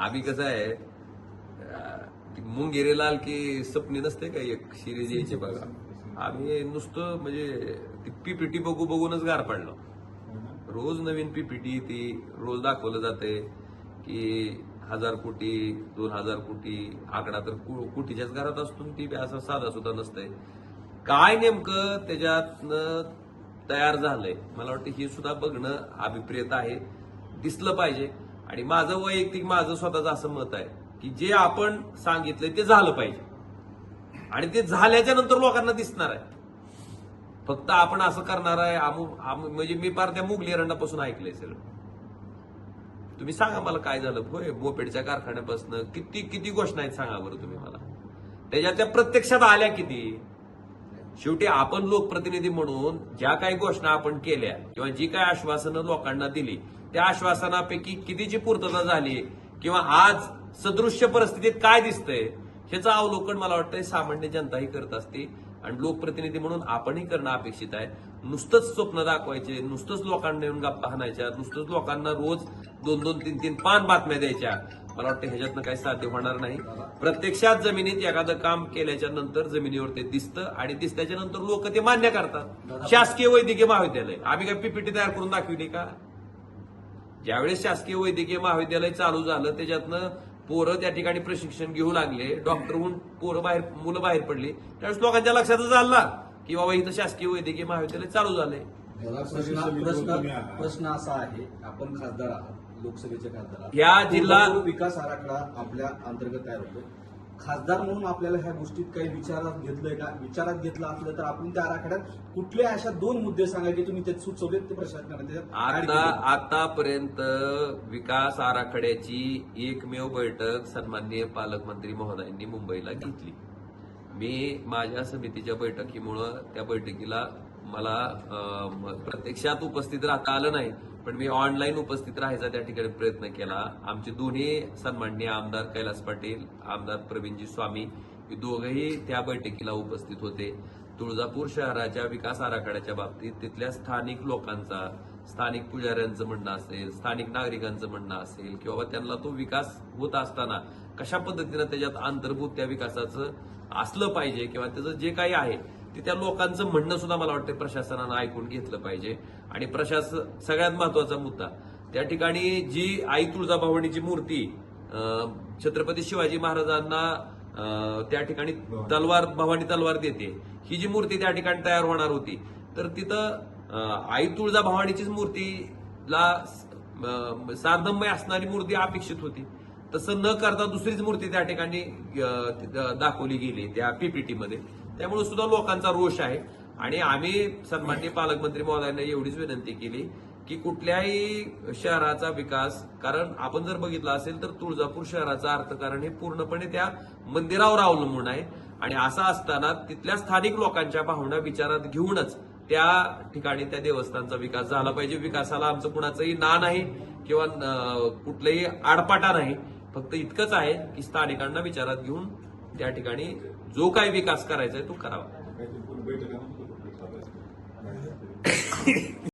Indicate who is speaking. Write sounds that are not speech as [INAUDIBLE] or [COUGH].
Speaker 1: आम्ही कसं आहे मुंग ती मुंगेरे लाल की सपनी नसते का एक सिरीज यायची बघा? आम्ही नुसतं म्हणजे ती पीपीटी बघू बघूनच गार पडलो. रोज नवीन पीपीटी ती रोज दाखवलं जाते की हजार कोटी दोन हजार कोटी आकडा तर कु- कोटीच्याच घरात असतो ती असं साधा सुद्धा नसतंय. काय नेमकं त्याच्यातनं तयार झालंय? मला वाटतं हे सुद्धा बघणं अभिप्रेत आहे. दिसलं पाहिजे. आणि माझं वैयक्तिक माझं स्वतःचं असं मत आहे की जे आपण सांगितलंय ते झालं पाहिजे. आणि ते झाल्याच्यानंतर लोकांना दिसणार आहे. फक्त आपण असं करणार आहे म्हणजे मी पार त्या मुगली रंडापासून ऐकलंय सर तुम्ही सांगा मला काय झालं? होय बोपेडच्या कारखान्यापासून किती किती घोषणा आहेत सांगा बरं तुम्ही मला. त्याच्यात त्या प्रत्यक्षात आल्या किती? शेवटी आपण लोकप्रतिनिधी म्हणून ज्या काही घोषणा आपण केल्या किंवा जी काही आश्वासनं लोकांना दिली त्या आश्वासनापैकी कितीची पूर्तता झाली किंवा आज सदृश्य परिस्थितीत काय दिसतंय ह्याचं अवलोकन मला वाटतंय सामान्य जनता ही करत असते आणि लोकप्रतिनिधी म्हणून आपणही करणं अपेक्षित आहे. नुसतंच स्वप्न दाखवायचे नुसतंच लोकांना येऊन गप्पा हाणायच्या नुसतंच लोकांना रोज दोन दोन तीन तीन पाच बातम्या द्यायच्या. मला वाटतं ह्याच्यातनं काही साध्य होणार नाही. प्रत्यक्षात जमिनीत एखादं काम केल्याच्यानंतर जमिनीवर ते दिसतं आणि दिसल्याच्या नंतर लोक ते मान्य करतात. शासकीय वैद्यकीय महाविद्यालय. आम्ही काय पीपीटी तयार करून दाखवली का? ज्यावेळेस शासकीय वैद्यकीय महाविद्यालय चालू झालं त्याच्यातनं पोरं त्या ठिकाणी प्रशिक्षण घेऊ लागले. डॉक्टर होऊन पोरं बाहेर मुलं बाहेर पडली. त्यावेळेस लोकांच्या लक्षातच आलं ना की बाबा इथं शासकीय वैद्यकीय महाविद्यालय चालू झालंय.
Speaker 2: मला प्रश्न असा आहे आपण खासदार आहात लोकसभेचे खासदार
Speaker 1: या जिल्हा-
Speaker 2: विकास आराखडा आपल्या अंतर्गत तयार होतो खासदार म्हणून आपल्याला ह्या गोष्टीत काही विचारात घेतलंय का? विचारात घेतलं असलं तर आपण त्या आराखड्यात कुठल्या अशा दोन मुद्दे सांगा की तुम्ही त्यात सुचवलेत ते प्रशासनाने
Speaker 1: आता? आतापर्यंत विकास आराखड्याची एकमेव बैठक सन्माननीय पालकमंत्री महोदयांनी मुंबईला घेतली. मी माझ्या समितीच्या बैठकीमुळं त्या बैठकीला मला प्रत्यक्षात उपस्थित राहता आलं नाही. पण मी ऑनलाईन उपस्थित राहायचा त्या ठिकाणी प्रयत्न केला. आमचे दोन्ही सन्माननीय आमदार कैलास पाटील आमदार प्रवीणजी स्वामी हे दोघंही त्या बैठकीला उपस्थित होते. तुळजापूर शहराच्या विकास आराखड्याच्या बाबतीत तिथल्या स्थानिक लोकांचा स्थानिक पुजाऱ्यांचं म्हणणं असेल स्थानिक नागरिकांचं म्हणणं असेल किंवा त्यांना तो विकास होत असताना कशा पद्धतीनं त्याच्यात अंतर्भूत त्या विकासाचं असलं पाहिजे किंवा त्याचं जे काही आहे ते त्या लोकांचं म्हणणं सुद्धा मला वाटतं प्रशासनानं ऐकून घेतलं पाहिजे. आणि प्रशासन सगळ्यात महत्त्वाचा मुद्दा त्या ठिकाणी जी आई तुळजाभवानीची मूर्ती छत्रपती शिवाजी महाराजांना त्या ठिकाणी तलवार भवानी तलवार देते ही जी मूर्ती त्या ठिकाणी तयार होणार होती तर तिथं आई तुळजा भवानीचीच मूर्तीला सार्धमय असणारी मूर्ती अपेक्षित होती. तसं न करता दुसरीच मूर्ती त्या ठिकाणी दाखवली गेली त्या पीपीटी मध्ये त्यामुळे सुद्धा लोकांचा रोष आहे. आणि आम्ही सन्मान्य पालकमंत्री महोदयांना एवढीच विनंती केली की कुठल्याही शहराचा विकास कारण आपण जर बघितलं असेल तर तुळजापूर शहराचं अर्थकारण हे पूर्णपणे त्या मंदिरावर अवलंबून आहे. आणि असं असताना तिथल्या स्थानिक लोकांच्या भावना विचारात घेऊनच त्या ठिकाणी त्या देवस्थानचा विकास झाला पाहिजे. विकासाला आमचं कुणाचंही ना नाही किंवा कुठलंही आडपाटा नाही. फक्त इतकंच आहे की स्थानिकांना विचारात घेऊन त्या ठिकाणी जो काही विकास करायचा आहे तो करावा. [COUGHS] [COUGHS] [COUGHS]